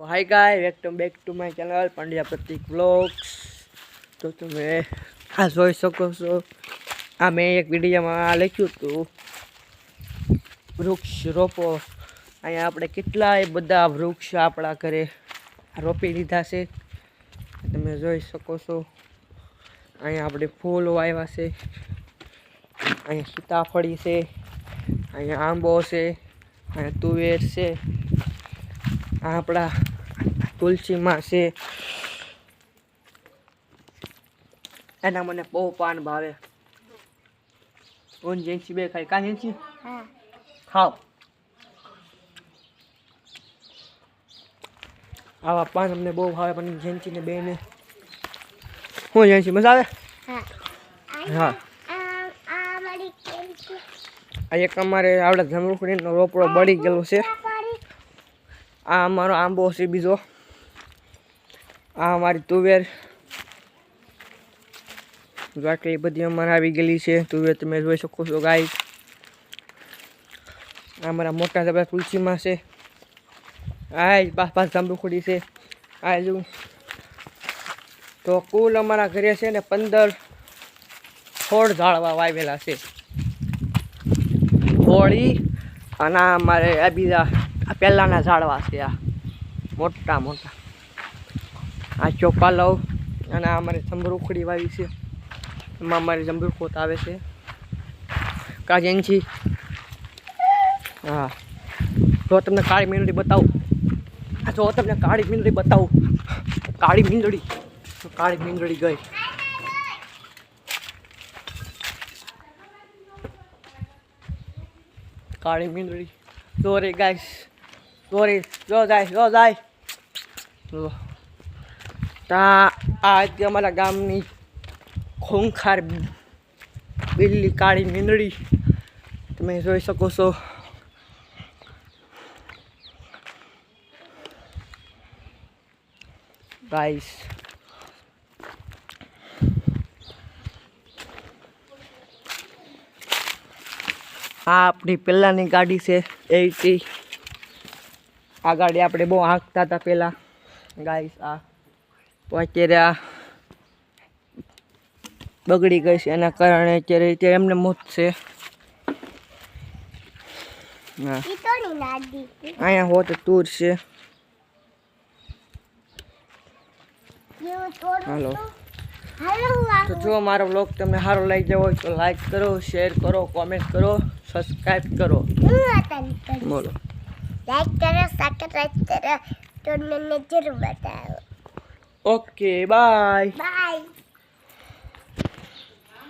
Hi guys welcome back to my channel Pandya Pratik vlogs તો તમે આ જોઈ શકો છો. આ મેં એક વિડીયોમાં લખ્યું હતું. વૃક્ષ રોપો. અહીંયા આપણે કેટલાય બધા વૃક્ષ આપણા ઘરે રોપી લીધા છે. તમે જોઈ શકો છો. અહીંયા આપણે ફૂલો વાવ્યા છે. અહીંયા સીતાફળી છે. અહીંયા આંબો છે. અહીંયા તુવેર છે. આપણા તુલસીમાં છે. એના મને બહુ પાન ભાવે. ઓન જેન્સી બે ખાઈ કા જેન્સી? ખાવ. આવા પાન અમને બહુ ભાવે પણ જેન્સીને બેને. હું જેન્સી મજા આવે? હા. હા. આ એક અમારે આવડે જમરૂખડીનો રોપડો બળી ગયેલો છે. આ અમારો આંબો છે બીજો. આ અમારી તુવેર. જો આટલી બધી અમારે આવી ગયેલી છે. તુવેર તમે જોઈ શકો છો ગાય આ અમારા મોટા બધા તુલસીમાં છે. આ જ પાસ પાસ જાંબુખોડી છે. આ જો. તો કુલ અમારા ઘરે છે ને પંદર છોડ ઝાડવા વાવેલા છે. હોળી અને અમારે આ બીજા આ પહેલાંના ઝાડવા છે આ. મોટા મોટા. આ ચોપાલવ અને આ અમારે જંબરૂખડી વાવી છે. એમાં અમારે જંબરૂખોત આવે છે. કાજેનછી હા. જો તમને કાળી મીંડળી બતાવું. જો તમને કાળી મીંડળી બતાવું. કાળી મીંડળી. કાળી મીંડળી ગઈ. કાળી મીંડળી. Sorry guys. સોરી જો જાય જો જાય. આ હતી અમારા ગામની ખોંખાર બિલ્લી કાળી મીંદડી તમે જોઈ શકો છો. ગાઈસ આ આપણી પહેલાંની ગાડી છે એટી આ ગાડી આપણે બહુ હાંકતા હતા પહેલાં ગાઈસ આ તો અત્યારે આ બગડી ગઈ છે. એના કારણે અત્યારે અત્યારે એમને મોત છે. અહીંયા હોત તૂર છે. હાલો. તો જો મારો બ્લોગ તમને સારો લાગી ગયો હોય તો લાઈક કરો શેર કરો કોમેન્ટ કરો સબસ્ક્રાઈબ કરી. બોલો. લાઈક કરો સબસ્ક્રાઇબ કરો તો મને જરૂર બતાવો ઓકે બાય બાય